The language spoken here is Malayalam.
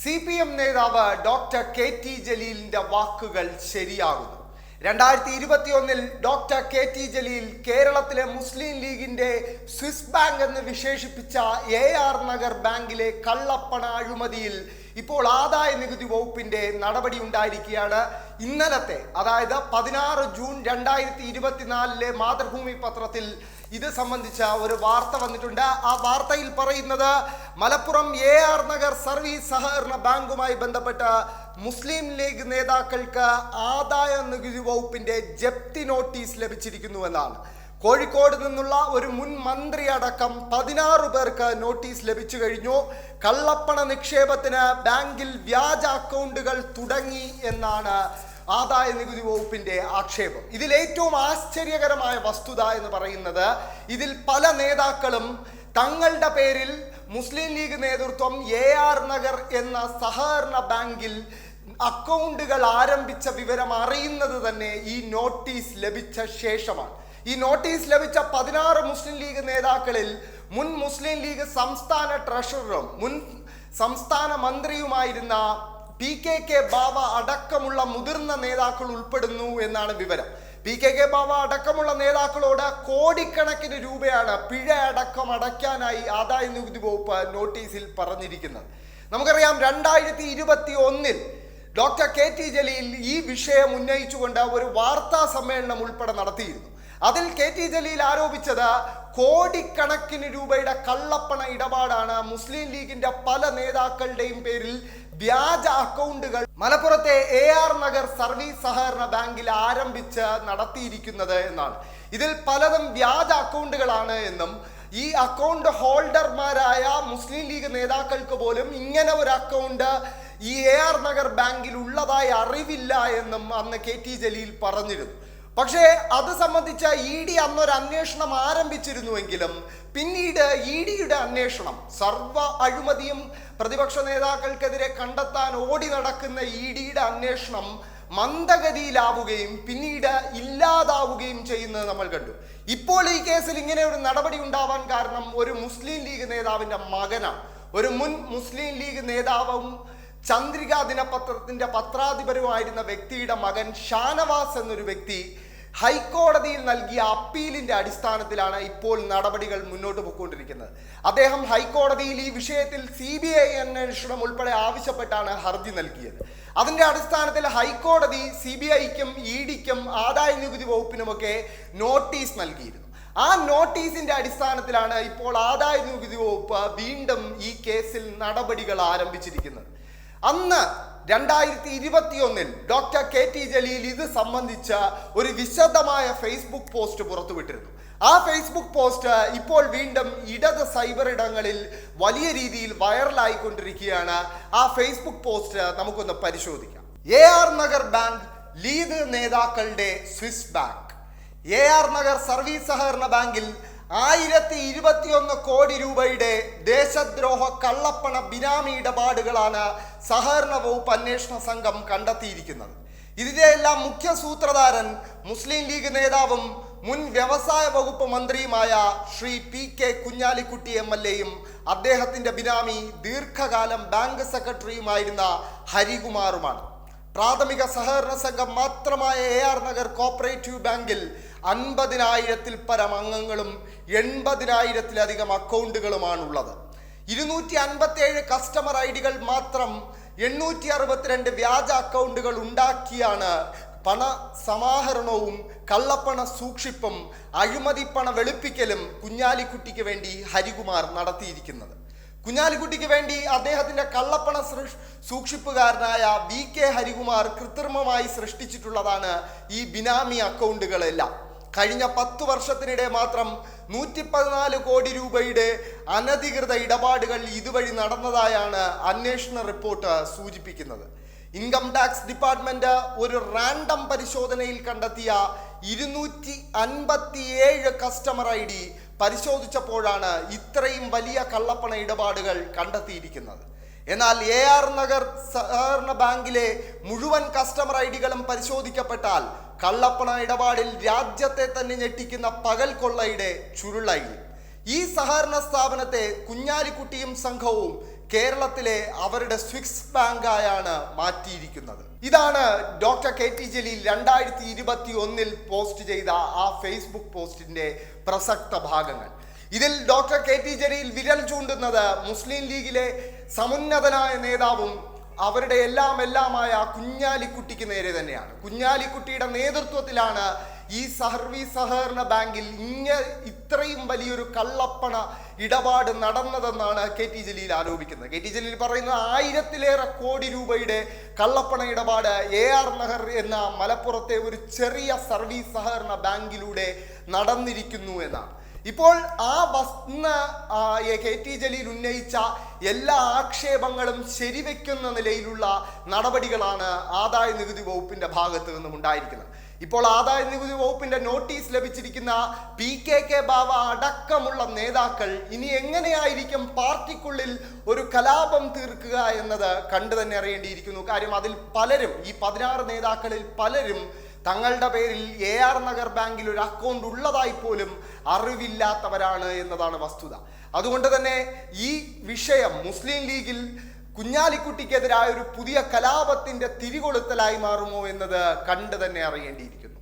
സി പി എം നേതാവ് ഡോക്ടർ കെ ടി ജലീലിന്റെ വാക്കുകൾ ശരിയാകുന്നു. രണ്ടായിരത്തി ഇരുപത്തി ഒന്നിൽ ഡോക്ടർ കെ ടി ജലീൽ കേരളത്തിലെ മുസ്ലിം ലീഗിന്റെ സ്വിസ് ബാങ്ക് എന്ന് വിശേഷിപ്പിച്ച എ ആർ നഗർ ബാങ്കിലെ കള്ളപ്പണ അഴിമതിയിൽ ഇപ്പോൾ ആദായ നികുതി വകുപ്പിന്റെ നടപടി ഉണ്ടായിരിക്കുകയാണ്. ഇന്നലത്തെ അതായത് പതിനാറ് ജൂൺ രണ്ടായിരത്തി ഇരുപത്തിനാലിലെ മാതൃഭൂമി പത്രത്തിൽ ഇത് സംബന്ധിച്ച ഒരു വാർത്ത വന്നിട്ടുണ്ട്. ആ വാർത്തയിൽ പറയുന്നത് Malappuram A R Nagar service സഹകരണ ബാങ്കുമായി ബന്ധപ്പെട്ട് മുസ്ലിം ലീഗ് നേതാക്കൾക്ക് ആദായ നികുതി വകുപ്പിന്റെ ജപ്തി നോട്ടീസ് ലഭിച്ചിരിക്കുന്നു എന്നാണ്. കോഴിക്കോട് നിന്നുള്ള ഒരു മുൻ മന്ത്രി അടക്കം പതിനാറ് പേർക്ക് നോട്ടീസ് ലഭിച്ചു കഴിഞ്ഞു. കള്ളപ്പണ നിക്ഷേപത്തിന് ബാങ്കിൽ വ്യാജ അക്കൗണ്ടുകൾ തുടങ്ങി എന്നാണ് ആദായ നികുതി വകുപ്പിന്റെ ആക്ഷേപം. ഇതിൽ ഏറ്റവും ആശ്ചര്യകരമായ വസ്തുത എന്ന് പറയുന്നത് ഇതിൽ പല നേതാക്കളും തങ്ങളുടെ പേരിൽ മുസ്ലിം ലീഗ് നേതൃത്വം എ ആർ നഗർ എന്ന സഹകരണ ബാങ്കിൽ അക്കൗണ്ടുകൾ ആരംഭിച്ച വിവരം അറിയുന്നത് തന്നെ ഈ നോട്ടീസ് ലഭിച്ച ശേഷമാണ്. ഈ നോട്ടീസ് ലഭിച്ച പതിനാറ് മുസ്ലിം ലീഗ് നേതാക്കളിൽ മുൻ മുസ്ലിം ലീഗ് സംസ്ഥാന ട്രഷററും മുൻ സംസ്ഥാന മന്ത്രിയുമായിരുന്ന പി കെ കെ ബാബ അടക്കമുള്ള മുതിർന്ന നേതാക്കൾ ഉൾപ്പെടുന്നു എന്നാണ് വിവരം. പി കെ കെ ബാബ അടക്കമുള്ള നേതാക്കളോട് കോടിക്കണക്കിന് രൂപയാണ് പിഴ അടക്കം അടയ്ക്കാനായി ആദായ നികുതി വകുപ്പ് നോട്ടീസിൽ പറഞ്ഞിരിക്കുന്നത്. നമുക്കറിയാം രണ്ടായിരത്തി ഇരുപത്തി ഒന്നിൽ ഡോക്ടർ കെ ടി ജലീൽ ഈ വിഷയം ഉന്നയിച്ചുകൊണ്ട് ഒരു വാർത്താ സമ്മേളനം ഉൾപ്പെടെ നടത്തിയിരുന്നു. അതിൽ കെ ടി ജലീൽ ആരോപിച്ചത് കോടിക്കണക്കിന് രൂപയുടെ കള്ളപ്പണ ഇടപാടാണ് മുസ്ലിം ലീഗിന്റെ പല നേതാക്കളുടെയും പേരിൽ വ്യാജ അക്കൗണ്ടുകൾ മലപ്പുറത്തെ എ ആർ നഗർ സർവീസ് സഹകരണ ബാങ്കിൽ ആരംഭിച്ച് നടത്തിയിരിക്കുന്നത് എന്നാണ്. ഇതിൽ പലതും വ്യാജ അക്കൗണ്ടുകളാണ് എന്നും ഈ അക്കൗണ്ട് ഹോൾഡർമാരായ മുസ്ലിം ലീഗ് നേതാക്കൾക്ക് പോലും ഇങ്ങനെ ഒരു അക്കൗണ്ട് ഈ എ ആർ നഗർ ബാങ്കിൽ ഉള്ളതായി അറിവില്ല എന്നും അന്ന് കെ ടി ജലീൽ പറഞ്ഞിരുന്നു. പക്ഷേ അത് സംബന്ധിച്ച ഇ ഡി അന്നൊരു അന്വേഷണം ആരംഭിച്ചിരുന്നുവെങ്കിലും പിന്നീട് ഇ ഡിയുടെ അന്വേഷണം സർവ അഴിമതിയും പ്രതിപക്ഷ നേതാക്കൾക്കെതിരെ കണ്ടെത്താൻ ഓടി നടക്കുന്ന ഇ ഡിയുടെ അന്വേഷണം മന്ദഗതിയിലാവുകയും പിന്നീട് ഇല്ലാതാവുകയും ചെയ്യുന്നത് നമ്മൾ കണ്ടു. ഇപ്പോൾ ഈ കേസിൽ ഇങ്ങനെ ഒരു നടപടി ഉണ്ടാവാൻ കാരണം ഒരു മുസ്ലിം ലീഗ് നേതാവിന്റെ മകനാണ്. ഒരു മുൻ മുസ്ലിം ലീഗ് നേതാവും ചന്ദ്രിക ദിനപത്രത്തിന്റെ പത്രാധിപരുമായിരുന്ന വ്യക്തിയുടെ മകൻ ഷാനവാസ് എന്നൊരു വ്യക്തി ഹൈക്കോടതിയിൽ നൽകിയ അപ്പീലിന്റെ അടിസ്ഥാനത്തിലാണ് ഇപ്പോൾ നടപടികൾ മുന്നോട്ട് പോയിക്കൊണ്ടിരിക്കുന്നത്. അദ്ദേഹം ഹൈക്കോടതിയിൽ ഈ വിഷയത്തിൽ സി ബി ഐ അന്വേഷണം ഉൾപ്പെടെ ആവശ്യപ്പെട്ടാണ് ഹർജി നൽകിയത്. അതിന്റെ അടിസ്ഥാനത്തിൽ ഹൈക്കോടതി സി ബി ഐക്കും ഇ ഡിക്കും ആദായ നികുതി വകുപ്പിനുമൊക്കെ നോട്ടീസ് നൽകിയിരുന്നു. ആ നോട്ടീസിന്റെ അടിസ്ഥാനത്തിലാണ് ഇപ്പോൾ ആദായ നികുതി വകുപ്പ് വീണ്ടും ഈ കേസിൽ നടപടികൾ ആരംഭിച്ചിരിക്കുന്നത്. അന്ന് രണ്ടായിരത്തി ഇരുപത്തിയൊന്നിൽ ഡോക്ടർ കെ ടി ജലീൽ ഇത് സംബന്ധിച്ച ഒരു വിശദമായ ഫേസ്ബുക്ക് പോസ്റ്റ് പുറത്തുവിട്ടിരുന്നു. ആ ഫേസ്ബുക്ക് പോസ്റ്റ് ഇപ്പോൾ വീണ്ടും ഇടത് സൈബർ ഇടങ്ങളിൽ വലിയ രീതിയിൽ വൈറലായിക്കൊണ്ടിരിക്കുകയാണ് ആ ഫേസ്ബുക്ക് പോസ്റ്റ് നമുക്കൊന്ന് പരിശോധിക്കാം. A R Nagar bank League നേതാക്കളുടെ Swiss bank A R Nagar service സഹകരണ ബാങ്കിൽ ആയിരത്തി ഇരുപത്തിയൊന്ന് കോടി രൂപയുടെ ദേശദ്രോഹ കള്ളപ്പണ ബിനാമി ഇടപാടുകളാണ് സഹകരണ വകുപ്പ് അന്വേഷണ സംഘം കണ്ടെത്തിയിരിക്കുന്നത്. ഇതിന്റെ മുഖ്യ സൂത്രധാരൻ മുസ്ലിം ലീഗ് നേതാവും മുൻ വ്യവസായ വകുപ്പ് മന്ത്രിയുമായ Shri P K Kunhalikutty M L എയും അദ്ദേഹത്തിന്റെ ബിനാമി ദീർഘകാലം ബാങ്ക് സെക്രട്ടറിയുമായിരുന്ന ഹരികുമാറുമാണ്. പ്രാഥമിക സഹകരണ സംഘം മാത്രമായ എ ആർ നഗർ കോപ്പറേറ്റീവ് ബാങ്കിൽ അൻപതിനായിരത്തിൽ പരം അംഗങ്ങളും എൺപതിനായിരത്തിലധികം അക്കൗണ്ടുകളുമാണുള്ളത്. ഇരുന്നൂറ്റി അൻപത്തി ഏഴ് കസ്റ്റമർ ഐ ഡികൾ മാത്രം എണ്ണൂറ്റി അറുപത്തിരണ്ട് വ്യാജ അക്കൗണ്ടുകൾ ഉണ്ടാക്കിയാണ് പണ സമാഹരണവും കള്ളപ്പണ സൂക്ഷിപ്പും അഴിമതി പണ വെളുപ്പിക്കലും കുഞ്ഞാലിക്കുട്ടിക്ക് വേണ്ടി ഹരികുമാർ നടത്തിയിരിക്കുന്നത്. കുഞ്ഞാലിക്കുട്ടിക്ക് വേണ്ടി അദ്ദേഹത്തിന്റെ കള്ളപ്പണ സൂക്ഷിപ്പുകാരനായ വി കെ ഹരികുമാർ കൃത്രിമമായി സൃഷ്ടിച്ചിട്ടുള്ളതാണ് ഈ ബിനാമി അക്കൗണ്ടുകളെല്ലാം. കഴിഞ്ഞ പത്തു വർഷത്തിനിടെ മാത്രം നൂറ്റി പതിനാല് കോടി രൂപയുടെ അനധികൃത ഇടപാടുകൾ ഇതുവഴി നടന്നതായാണ് അന്വേഷണ റിപ്പോർട്ട് സൂചിപ്പിക്കുന്നത്. ഇൻകം ടാക്സ് ഡിപ്പാർട്ട്മെന്റ് ഒരു റാൻഡം പരിശോധനയിൽ കണ്ടെത്തിയ ഇരുന്നൂറ്റി അൻപത്തിയേഴ് കസ്റ്റമർ ഐ ഡി പരിശോധിച്ചപ്പോഴാണ് ഇത്രയും വലിയ കള്ളപ്പണ ഇടപാടുകൾ കണ്ടെത്തിയിരിക്കുന്നത്. എന്നാൽ എ ആർ നഗർ സഹകരണ ബാങ്കിലെ മുഴുവൻ കസ്റ്റമർ ഐ ഡികളും പരിശോധിക്കപ്പെട്ടാൽ കള്ളപ്പണ ഇടപാടിൽ രാജ്യത്തെ തന്നെ ഞെട്ടിക്കുന്ന പകൽ കൊള്ളയുടെ ചുരുളയിൽ. ഈ സഹകരണ സ്ഥാപനത്തെ കുഞ്ഞാലിക്കുട്ടിയും സംഘവും കേരളത്തിലെ അവരുടെ സ്വിക്സ് ബാങ്കായാണ് മാറ്റിയിരിക്കുന്നത്. ഇതാണ് ഡോക്ടർ കെ ടി ജലീൽ രണ്ടായിരത്തി ഇരുപത്തി ഒന്നിൽ പോസ്റ്റ് ചെയ്ത ആ ഫേസ്ബുക്ക് പോസ്റ്റിന്റെ പ്രസക്ത ഭാഗങ്ങൾ. ഇതിൽ ഡോക്ടർ കെ ടി ജലീൽ വിരൽ ചൂണ്ടുന്നത് മുസ്ലിം ലീഗിലെ സമുന്നതനായ നേതാവും അവരുടെ എല്ലാം എല്ലാമായ കുഞ്ഞാലിക്കുട്ടിക്ക് നേരെ തന്നെയാണ്. കുഞ്ഞാലിക്കുട്ടിയുടെ നേതൃത്വത്തിലാണ് ഈ സർവീസ് സഹകരണ ബാങ്കിൽ ഇങ്ങ ഇത്രയും വലിയൊരു കള്ളപ്പണ ഇടപാട് നടന്നതെന്നാണ് കെ ടി ജലീൽ ആരോപിക്കുന്നത്. കെ ടി ജലീൽ പറയുന്നത് ആയിരത്തിലേറെ കോടി രൂപയുടെ കള്ളപ്പണ ഇടപാട് എ ആർ നഗർ എന്ന മലപ്പുറത്തെ ഒരു ചെറിയ സർവീസ് സഹകരണ ബാങ്കിലൂടെ നടന്നിരിക്കുന്നു എന്നാണ്. ഇപ്പോൾ ആ എ കെ ടി ജലീൽ ഉന്നയിച്ച എല്ലാ ആക്ഷേപങ്ങളും ശരിവെക്കുന്ന നിലയിലുള്ള നടപടികളാണ് ആദായ നികുതി വകുപ്പിന്റെ ഭാഗത്ത് നിന്നും ഉണ്ടായിരിക്കുന്നത്. ഇപ്പോൾ ആദായ നികുതി വകുപ്പിന്റെ നോട്ടീസ് ലഭിച്ചിരിക്കുന്ന പി കെ കെ ബാവ അടക്കമുള്ള നേതാക്കൾ ഇനി എങ്ങനെയായിരിക്കും പാർട്ടിക്കുള്ളിൽ ഒരു കലാപം തീർക്കുക എന്നത് കണ്ടു തന്നെ അറിയേണ്ടിയിരിക്കുന്നു. കാര്യം അതിൽ പലരും ഈ പതിനാറ് നേതാക്കളിൽ പലരും തങ്ങളുടെ പേരിൽ എ ആർ നഗർ ബാങ്കിൽ ഒരു അക്കൗണ്ട് ഉള്ളതായി പോലും അറിവില്ലാത്തവരാണ് എന്നതാണ് വസ്തുത. അതുകൊണ്ട് തന്നെ ഈ വിഷയം മുസ്ലിം ലീഗിൽ കുഞ്ഞാലിക്കുട്ടിക്കെതിരായ ഒരു പുതിയ കലാപത്തിന്റെ തിരികൊളുത്തലായി മാറുമോ എന്നത് കണ്ടു തന്നെ അറിയേണ്ടിയിരിക്കുന്നു.